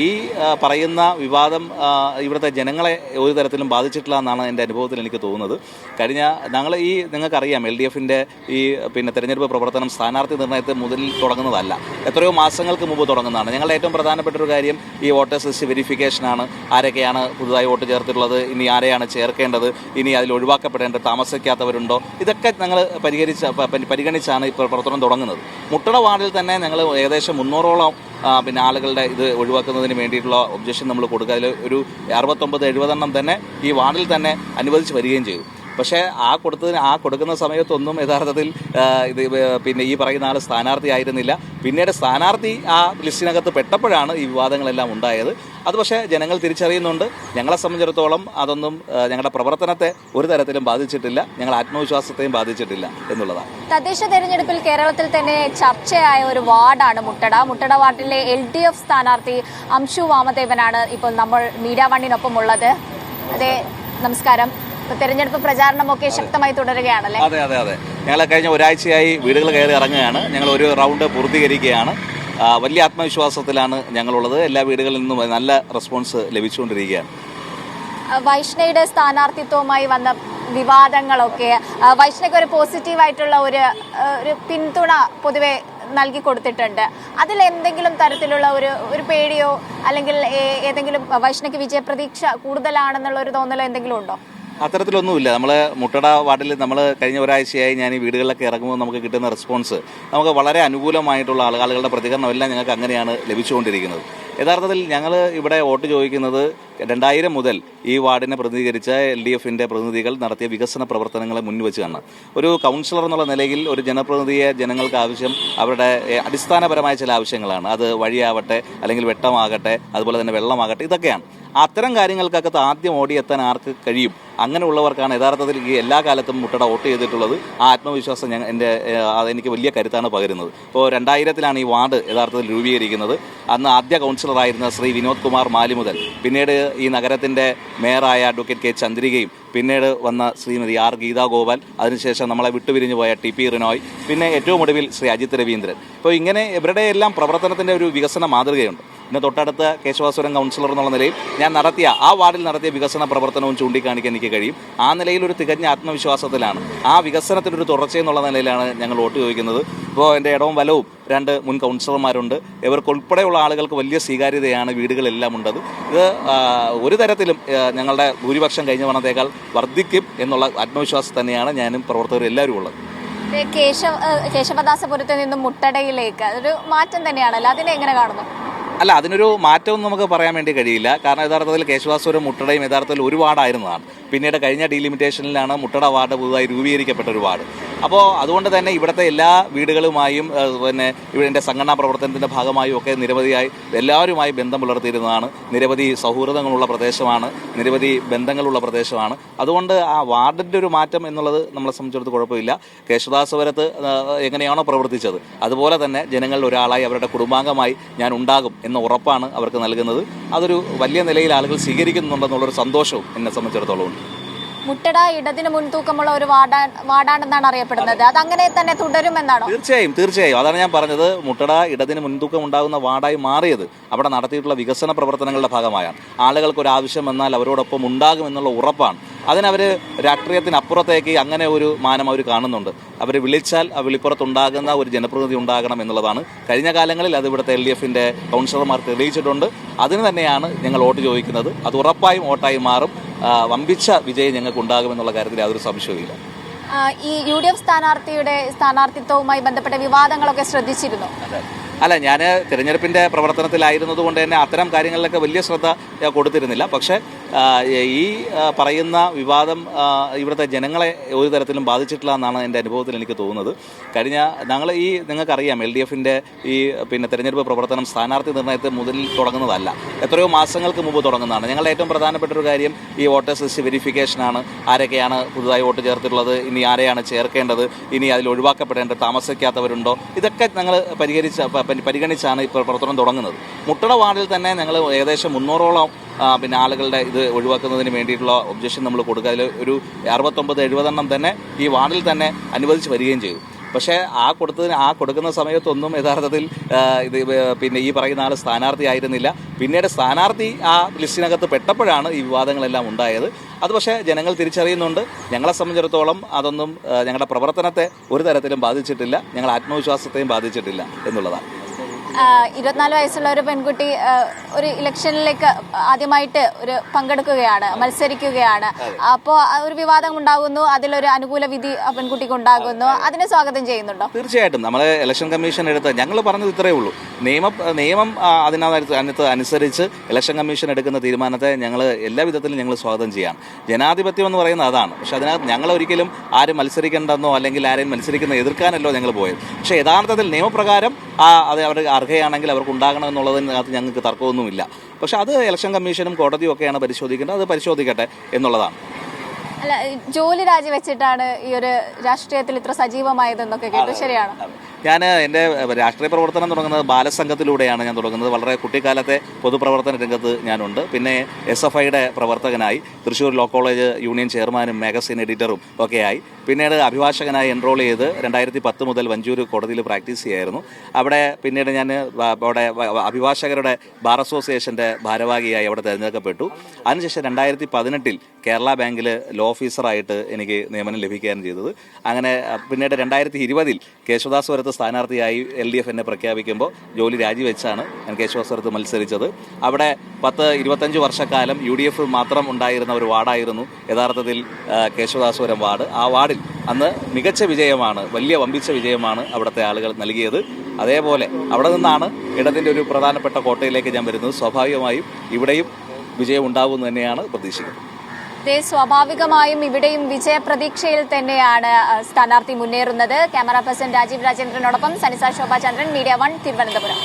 ഈ പറയുന്ന വിവാദം ഇവിടുത്തെ ജനങ്ങളെ ഒരു തരത്തിലും ബാധിച്ചിട്ടില്ല എന്നാണ് എന്റെ അനുഭവത്തിൽ എനിക്ക് തോന്നുന്നത്. കഴിഞ്ഞ ഞങ്ങൾ ഈ നിങ്ങൾക്കറിയാം എൽ ഡി എഫിന്റെ ഈ പിന്നെ തെരഞ്ഞെടുപ്പ് പ്രവർത്തനം സ്ഥാനാർത്ഥി നിർണയത്തെ മുതൽ തുടങ്ങുന്നതല്ല. എത്രയോ മാസങ്ങൾക്ക് മുമ്പ് തുടങ്ങുന്നതാണ്. ഞങ്ങളുടെ ഏറ്റവും പ്രധാനപ്പെട്ട ഒരു കാര്യം ഈ വോട്ടേഴ്സ് ലിസ്റ്റ് വെരിഫിക്കേഷനാണ്. ആരൊക്കെയാണ് പുതുതായി വോട്ട് ചേർത്തിട്ടുള്ളത്? ഇനി ആരെയാണ് ചേർക്കേണ്ടത്? ഇനി അതിൽ ഒഴിവാക്കപ്പെടേണ്ടത് താമസിക്കാത്തവരുണ്ടോ? ഇതൊക്കെ ഞങ്ങൾ പരിഹരിച്ച പരിഗണിച്ചാണ് ഇപ്പോൾ പ്രവർത്തനം തുടങ്ങുന്നത്. മുട്ടട വാർഡിൽ തന്നെ ഞങ്ങൾ ഏകദേശം മുന്നൂറോളം പിന്നെ ആളുകളുടെ ഇത് ഒഴിവാക്കുന്നതിന് വേണ്ടിയിട്ടുള്ള ഒബ്ജക്ഷൻ നമ്മൾ കൊടുക്കുക. അതിൽ ഒരു അറുപത്തൊമ്പത് എഴുപതെണ്ണം തന്നെ ഈ വാർഡിൽ തന്നെ അനുവദിച്ച് വരികയും ചെയ്തു. പക്ഷേ ആ കൊടുത്തതിന് ആ കൊടുക്കുന്ന സമയത്തൊന്നും യഥാർത്ഥത്തിൽ ഇത് പിന്നെ ഈ പറയുന്ന ആൾ സ്ഥാനാർത്ഥി ആയിരുന്നില്ല. പിന്നീട് സ്ഥാനാർത്ഥി ആ ലിസ്റ്റിനകത്ത് പെട്ടപ്പോഴാണ് ഈ വിവാദങ്ങളെല്ലാം ഉണ്ടായത്. അത് പക്ഷേ ജനങ്ങൾ തിരിച്ചറിയുന്നുണ്ട്. ഞങ്ങളെ സംബന്ധിച്ചിടത്തോളം അതൊന്നും ഞങ്ങളുടെ പ്രവർത്തനത്തെ ഒരു തരത്തിലും ബാധിച്ചിട്ടില്ല. ഞങ്ങളുടെ ആത്മവിശ്വാസത്തെയും ബാധിച്ചിട്ടില്ല എന്നുള്ളതാണ്. തദ്ദേശ തെരഞ്ഞെടുപ്പിൽ കേരളത്തിൽ തന്നെ ചർച്ചയായ ഒരു വാർഡാണ് മുട്ടട. മുട്ടട വാർഡിലെ എൽ ഡി എഫ് സ്ഥാനാർത്ഥി അംശു വാമദേവനാണ് ഇപ്പോൾ നമ്മൾ മീഡിയ വണ്ണിനൊപ്പം ഉള്ളത് അതെ നമസ്കാരം. തെരഞ്ഞെടുപ്പ് പ്രചാരണമൊക്കെ ശക്തമായി തുടരുകയാണല്ലേ? അതെ അതെ അതെ. ഞങ്ങൾ കഴിഞ്ഞ ഒരാഴ്ചയായി വീടുകൾ കയറി ഇറങ്ങുകയാണ്. ഞങ്ങൾ ഒരു റൗണ്ട് പൂർത്തീകരിക്കുകയാണ്. വലിയ ആത്മവിശ്വാസത്തിലാണ് ഞങ്ങളുള്ളത്. എല്ലാ വീടുകളിൽ നിന്നും നല്ല റെസ്പോൺസ് ലഭിച്ചുകൊണ്ടിരിക്കുകയാണ്. വൈഷ്ണയുടെ സ്ഥാനാർത്ഥിത്വവുമായി വന്ന വിവാദങ്ങളൊക്കെ വൈഷ്ണയ്ക്ക് ഒരു പോസിറ്റീവായിട്ടുള്ള ഒരു ഒരു പിന്തുണ പൊതുവെ നൽകി കൊടുത്തിട്ടുണ്ട്. അതിൽ എന്തെങ്കിലും തരത്തിലുള്ള ഒരു ഒരു പേടിയോ അല്ലെങ്കിൽ ഏതെങ്കിലും വൈഷ്ണയ്ക്ക് വിജയപ്രതീക്ഷ കൂടുതലാണെന്നുള്ള ഒരു തോന്നലോ എന്തെങ്കിലും ഉണ്ടോ? അത്തരത്തിലൊന്നുമില്ല. നമ്മൾ മുട്ടട വാർഡിൽ നമ്മൾ കഴിഞ്ഞ ഒരാഴ്ചയായി ഞാൻ ഈ വീടുകളിലൊക്കെ ഇറങ്ങുമ്പോൾ നമുക്ക് കിട്ടുന്ന റെസ്പോൺസ് നമുക്ക് വളരെ അനുകൂലമായിട്ടുള്ള ആളുകളുടെ പ്രതികരണം എല്ലാം ഞങ്ങൾക്ക് അങ്ങനെയാണ് ലഭിച്ചുകൊണ്ടിരിക്കുന്നത്. യഥാർത്ഥത്തിൽ ഞങ്ങൾ ഇവിടെ വോട്ട് ചോദിക്കുന്നത് രണ്ടായിരം മുതൽ ഈ വാർഡിനെ പ്രതിനിധീകരിച്ച എൽ ഡി എഫിന്റെ പ്രതിനിധികൾ നടത്തിയ വികസന പ്രവർത്തനങ്ങളെ മുൻവെച്ചാണ് ഒരു കൗൺസിലർ എന്നുള്ള നിലയിൽ ഒരു ജനപ്രതിനിധിയെ ജനങ്ങൾക്ക് ആവശ്യം അവരുടെ അടിസ്ഥാനപരമായ ചില ആവശ്യങ്ങളാണ്. അത് വഴിയാവട്ടെ അല്ലെങ്കിൽ വെട്ടമാകട്ടെ അതുപോലെ തന്നെ വെള്ളമാകട്ടെ ഇതൊക്കെയാണ്. അത്തരം കാര്യങ്ങൾക്കകത്ത് ആദ്യം ഓടിയെത്താൻ ആർക്ക് കഴിയും? അങ്ങനെയുള്ളവർക്കാണ് യഥാർത്ഥത്തിൽ ഈ എല്ലാ കാലത്തും മുട്ടട വോട്ട് ചെയ്തിട്ടുള്ളത്. ആ ആത്മവിശ്വാസം ഞാൻ എന്റെ എനിക്ക് വലിയ കരുത്താണ് പകരുന്നത്. ഇപ്പോൾ രണ്ടായിരത്തിലാണ് ഈ വാർഡ് യഥാർത്ഥത്തിൽ രൂപീകരിക്കുന്നത്. അന്ന് ആദ്യ കൗൺസിലറായിരുന്ന ശ്രീ വിനോദ് കുമാർ മാലി മുതൽ പിന്നീട് ഈ നഗരത്തിന്റെ മേയറായ അഡ്വക്കേറ്റ് കെ ചന്ദ്രികയും പിന്നീട് വന്ന ശ്രീമതി ആർ ഗീതാ ഗോപാൽ അതിനുശേഷം നമ്മളെ വിട്ടുപിരിഞ്ഞു പോയ ടി പി റിനോയ് പിന്നെ ഏറ്റവും ഒടുവിൽ ശ്രീ അജിത് രവീന്ദ്രൻ. അപ്പോൾ ഇങ്ങനെ ഇവരുടെ എല്ലാം പ്രവർത്തനത്തിന്റെ ഒരു വികസന മാതൃകയുണ്ട്. പിന്നെ തൊട്ടടുത്ത കേശവാസുരം കൗൺസിലർ എന്നുള്ള നിലയിൽ ഞാൻ നടത്തിയ ആ വാർഡിൽ നടത്തിയ വികസന പ്രവർത്തനവും ചൂണ്ടിക്കാണിക്കാൻ എനിക്ക് കഴിയും. ആ നിലയിൽ ഒരു തികഞ്ഞ ആത്മവിശ്വാസത്തിലാണ്. ആ വികസനത്തിനൊരു തുടർച്ചയെന്നുള്ള നിലയിലാണ് ഞങ്ങൾ വോട്ട് ചോദിക്കുന്നത്. ഇപ്പോൾ എന്റെ ഇടവും വലവും രണ്ട് മുൻ കൗൺസിലർമാരുണ്ട് ഇവർക്കുൾപ്പെടെയുള്ള ആളുകൾക്ക് വലിയ സ്വീകാര്യതയാണ് വീടുകളെല്ലാം ഉണ്ടത്. ഇത് ഒരു തരത്തിലും ഞങ്ങളുടെ ഭൂരിപക്ഷം കഴിഞ്ഞ വർണത്തേക്കാൾ വർദ്ധിക്കും എന്നുള്ള ആത്മവിശ്വാസം തന്നെയാണ് ഞാനും പ്രവർത്തകരും എല്ലാവരും ഉള്ളത്. കേശവ കേശവദാസപുരത്ത് നിന്നും മുട്ടടയിലേക്ക്. അതൊരു മാറ്റം തന്നെയാണല്ലോ. അതിനെ എങ്ങനെ കാണുന്നു? അല്ല അതിനൊരു മാറ്റമൊന്നും നമുക്ക് പറയാൻ വേണ്ടി കഴിയില്ല. കാരണം യഥാർത്ഥത്തിൽ കേശവാസുരം മുട്ടടയും യഥാർത്ഥത്തിൽ ഒരു വാർഡായിരുന്നതാണ് പിന്നീട് കഴിഞ്ഞ ഡീലിമിറ്റേഷനിലാണ് മുട്ടട വാർഡ് പുതുതായി രൂപീകരിക്കപ്പെട്ട ഒരു വാർഡ് അപ്പോൾ അതുകൊണ്ട് തന്നെ ഇവിടുത്തെ എല്ലാ വീടുകളുമായും പിന്നെ ഇവിടെ സംഘടനാ പ്രവർത്തനത്തിന്റെ ഭാഗമായും ഒക്കെ നിരവധിയായി എല്ലാവരുമായി ബന്ധം പുലർത്തിയിരുന്നതാണ്. നിരവധി സൗഹൃദങ്ങളുള്ള പ്രദേശമാണ്. നിരവധി ബന്ധങ്ങളുള്ള പ്രദേശമാണ്. അതുകൊണ്ട് ആ വാർഡിന്റെ ഒരു മാറ്റം എന്നുള്ളത് നമ്മളെ സംബന്ധിച്ചിടത്ത് കുഴപ്പമില്ല. കേശവദാസപുരത്ത് എങ്ങനെയാണോ പ്രവർത്തിച്ചത് അതുപോലെ തന്നെ ജനങ്ങളിൽ ഒരാളായി അവരുടെ കുടുംബാംഗമായി ഞാൻ ഉണ്ടാകും എന്ന ഉറപ്പാണ് അവർക്ക് നൽകുന്നത്. അതൊരു വലിയ നിലയിൽ ആളുകൾ സ്വീകരിക്കുന്നുണ്ടെന്നുള്ളൊരു സന്തോഷവും എന്നെ സംബന്ധിച്ചിടത്തോളം ഉണ്ട്. മുട്ടട ഇടതിന് മുൻതൂക്കമുള്ള ഒരു വാർഡാ വാർഡാണെന്നാണ് അറിയപ്പെടുന്നത്. അത്. അങ്ങനെ തന്നെ തുടരുമെന്നാണോ? തീർച്ചയായും തീർച്ചയായും. അതാണ് ഞാൻ പറഞ്ഞത്. മുട്ടട ഇടതിന് മുൻതൂക്കം ഉണ്ടാകുന്ന വാർഡായി മാറിയത് അവിടെ നടത്തിയിട്ടുള്ള വികസന പ്രവർത്തനങ്ങളുടെ ഭാഗമായാണ്. ആളുകൾക്ക് ഒരു ആവശ്യം വന്നാൽ അവരോടൊപ്പം ഉണ്ടാകും എന്നുള്ള ഉറപ്പാണ്. അതിനവർ രാഷ്ട്രീയത്തിനപ്പുറത്തേക്ക് അങ്ങനെ ഒരു മാനം അവർ കാണുന്നുണ്ട്. അവർ വിളിച്ചാൽ ആ വിളിപ്പുറത്തുണ്ടാകുന്ന ഒരു ജനപ്രതിനിധി ഉണ്ടാകണം എന്നുള്ളതാണ്. കഴിഞ്ഞ കാലങ്ങളിൽ അത് ഇവിടുത്തെ എൽ ഡി എഫിന്റെ കൗൺസിലർമാർ തെളിയിച്ചിട്ടുണ്ട്. അതിന് തന്നെയാണ് ഞങ്ങൾ വോട്ട് ചോദിക്കുന്നത്. അത് ഉറപ്പായും വോട്ടായി മാറും. വമ്പിച്ച വിജയം ഞങ്ങൾക്ക് ഉണ്ടാകുമെന്നുള്ള കാര്യത്തിൽ യാതൊരു സംശയവുമില്ല. ഈ യു ഡി എഫ് സ്ഥാനാർത്ഥിയുടെ സ്ഥാനാർത്ഥിത്വവുമായി ബന്ധപ്പെട്ട വിവാദങ്ങളൊക്കെ ശ്രദ്ധിച്ചിരുന്നു. അല്ല ഞാൻ തിരഞ്ഞെടുപ്പിന്റെ പ്രവർത്തനത്തിലായിരുന്നതുകൊണ്ട് തന്നെ അത്തരം കാര്യങ്ങളിലൊക്കെ വലിയ ശ്രദ്ധ കൊടുത്തിരുന്നില്ല. പക്ഷേ ഈ പറയുന്ന വിവാദം ഇവിടുത്തെ ജനങ്ങളെ ഒരു തരത്തിലും ബാധിച്ചിട്ടില്ല എന്നാണ് എന്റെ അനുഭവത്തിൽ എനിക്ക് തോന്നുന്നത്. കഴിഞ്ഞ ഞങ്ങൾ ഈ നിങ്ങൾക്കറിയാം എൽ ഡി എഫിന്റെ ഈ പിന്നെ തെരഞ്ഞെടുപ്പ് പ്രവർത്തനം സ്ഥാനാർത്ഥി നിർണയത്തെ മുതൽ തുടങ്ങുന്നതല്ല. എത്രയോ മാസങ്ങൾക്ക് മുമ്പ് തുടങ്ങുന്നതാണ്. ഞങ്ങളുടെ ഏറ്റവും പ്രധാനപ്പെട്ട ഒരു കാര്യം ഈ വോട്ടേഴ്സ് ലിസ്റ്റ് വെരിഫിക്കേഷനാണ് ആരൊക്കെയാണ് പുതുതായി വോട്ട് ചേർത്തിട്ടുള്ളത്? ഇനി ആരെയാണ് ചേർക്കേണ്ടത്? ഇനി അതിൽ ഒഴിവാക്കപ്പെടേണ്ടത് താമസിക്കാത്തവരുണ്ടോ? ഇതൊക്കെ ഞങ്ങൾ പരിഹരിച്ച പരിഗണിച്ചാണ് ഇപ്പോൾ പ്രവർത്തനം തുടങ്ങുന്നത്. മുട്ടട വാർഡിൽ തന്നെ ഞങ്ങൾ ഏകദേശം മുന്നൂറോളം പിന്നെ ആളുകളുടെ ഇത് ഒഴിവാക്കുന്നതിന് വേണ്ടിയിട്ടുള്ള ഒബ്ജക്ഷൻ നമ്മൾ കൊടുക്കുക. അതിൽ ഒരു അറുപത്തൊമ്പത് എഴുപതെണ്ണം തന്നെ ഈ വാർഡിൽ തന്നെ അനുവദിച്ച് വരികയും ചെയ്തു. പക്ഷേ ആ കൊടുത്തതിന് ആ കൊടുക്കുന്ന സമയത്തൊന്നും യഥാർത്ഥത്തിൽ ഇത് പിന്നെ ഈ പറയുന്ന ആൾ സ്ഥാനാർത്ഥി ആയിരുന്നില്ല. പിന്നീട് സ്ഥാനാർത്ഥി ആ ലിസ്റ്റിനകത്ത് പെട്ടപ്പോഴാണ് ഈ വിവാദങ്ങളെല്ലാം ഉണ്ടായത്. അത് പക്ഷേ ജനങ്ങൾ തിരിച്ചറിയുന്നുണ്ട്. ഞങ്ങളെ സംബന്ധിച്ചിടത്തോളം അതൊന്നും ഞങ്ങളുടെ പ്രവർത്തനത്തെ ഒരു തരത്തിലും ബാധിച്ചിട്ടില്ല. ഞങ്ങളുടെ ആത്മവിശ്വാസത്തെയും ബാധിച്ചിട്ടില്ല എന്നുള്ളതാണ്. ഇരുപത്തിനാല് വയസ്സുള്ള ഒരു പെൺകുട്ടി ഒരു ഇലക്ഷനിലേക്ക് ആദ്യമായിട്ട് ഒരു പങ്കെടുക്കുകയാണ് മത്സരിക്കുകയാണ്. അപ്പോൾ ഒരു വിവാദം ഉണ്ടാകുന്നു അതിലൊരു അനുകൂല വിധി ആ പെൺകുട്ടിക്ക് ഉണ്ടാകുന്നു. അതിനെ സ്വാഗതം ചെയ്യുന്നുണ്ടോ? തീർച്ചയായിട്ടും. നമ്മൾ ഇലക്ഷൻ കമ്മീഷൻ എടുത്ത് ഞങ്ങൾ പറഞ്ഞത് ഇത്രയേ ഉള്ളൂ. നിയമം നിയമം അതിനകത്ത് അതിനകത്ത് അനുസരിച്ച് ഇലക്ഷൻ കമ്മീഷൻ എടുക്കുന്ന തീരുമാനത്തെ ഞങ്ങൾ എല്ലാ വിധത്തിലും ഞങ്ങൾ സ്വാഗതം ചെയ്യാം ജനാധിപത്യം എന്ന് പറയുന്നത് അതാണ്. പക്ഷെ അതിനകത്ത് ഞങ്ങൾ ഒരിക്കലും ആരും മത്സരിക്കേണ്ടെന്നോ അല്ലെങ്കിൽ ആരെയും മത്സരിക്കുന്ന എതിർക്കാനല്ലോ ഞങ്ങൾ പോയത്. പക്ഷേ യഥാർത്ഥത്തിൽ നിയമപ്രകാരം ആ അത് അവർ അർഹയാണെങ്കിൽ അവർക്ക് ഉണ്ടാകണം എന്നുള്ളതിനകത്ത് ഞങ്ങൾക്ക് തർക്കമൊന്നുമില്ല. പക്ഷെ അത് ഇലക്ഷൻ കമ്മീഷനും കോടതിയും ഒക്കെയാണ് പരിശോധിക്കേണ്ടത്. അത് പരിശോധിക്കട്ടെ എന്നുള്ളതാണ്. അല്ല ജോലി രാജിവെച്ചിട്ടാണ് ഈ ഒരു രാഷ്ട്രീയത്തിൽ ഇത്ര സജീവമായതെന്നൊക്കെ കേട്ടു ശരിയാണ്? ഞാൻ എന്റെ രാഷ്ട്രീയ പ്രവർത്തനം തുടങ്ങുന്നത് ബാലസംഘത്തിലൂടെയാണ് ഞാൻ തുടങ്ങുന്നത്. വളരെ കുട്ടിക്കാലത്തെ പൊതുപ്രവർത്തന രംഗത്ത് ഞാനുണ്ട്. പിന്നെ എസ് എഫ് ഐയുടെ പ്രവർത്തകനായി തൃശ്ശൂർ ലോ കോളേജ് യൂണിയൻ ചെയർമാനും മാഗസിൻ എഡിറ്ററും ഒക്കെയായി. പിന്നീട് അഭിഭാഷകനായി എൻറോൾ ചെയ്ത് രണ്ടായിരത്തി പത്ത് മുതൽ വഞ്ചൂർ കോടതിയിൽ പ്രാക്ടീസ് ചെയ്യായിരുന്നു. അവിടെ പിന്നീട് ഞാൻ അവിടെ അഭിഭാഷകരുടെ ബാർ അസോസിയേഷന്റെ ഭാരവാഹിയായി അവിടെ തിരഞ്ഞെടുക്കപ്പെട്ടു. അതിനുശേഷം രണ്ടായിരത്തി പതിനെട്ടിൽ കേരള ബാങ്കിൽ ലോ ഓഫീസറായിട്ട് എനിക്ക് നിയമനം ലഭിക്കുകയാണ് ചെയ്തത്. അങ്ങനെ പിന്നീട് രണ്ടായിരത്തി ഇരുപതിൽ കേശവദാസ്വരത്ത് സ്ഥാനാർത്ഥിയായി എൽ ഡി എഫ് എന്നെ പ്രഖ്യാപിക്കുമ്പോൾ ജോലി രാജിവെച്ചാണ് ഞാൻ കേശവദാസ്വരത്ത് മത്സരിച്ചത്. അവിടെ പത്ത് ഇരുപത്തഞ്ച് വർഷക്കാലം യു മാത്രം ഉണ്ടായിരുന്ന ഒരു വാർഡായിരുന്നു യഥാർത്ഥത്തിൽ കേശവദാസ് കേശവദാസ്വരം വാർഡ്. ആ വാർഡിൽ അന്ന് മികച്ച വിജയമാണ് വലിയ വമ്പിച്ച വിജയമാണ് അവിടുത്തെ ആളുകൾ നൽകിയത്. അതേപോലെ അവിടെ നിന്നാണ് ഇടതിന്റെ ഒരു പ്രധാനപ്പെട്ട കോട്ടയിലേക്ക് ഞാൻ വരുന്നത്. സ്വാഭാവികമായും ഇവിടെയും വിജയം ഉണ്ടാകുമെന്ന് തന്നെയാണ് പ്രതീക്ഷിക്കുന്നത്. അതേ സ്വാഭാവികമായും ഇവിടെയും വിജയപ്രതീക്ഷയിൽ തന്നെയാണ് സ്ഥാനാർത്ഥി മുന്നേറുന്നത്. ക്യാമറ പേഴ്സൺ രാജീവ് രാജേന്ദ്രനോടൊപ്പം സനിസ ശോഭാചന്ദ്രൻ മീഡിയ വൺ തിരുവനന്തപുരം.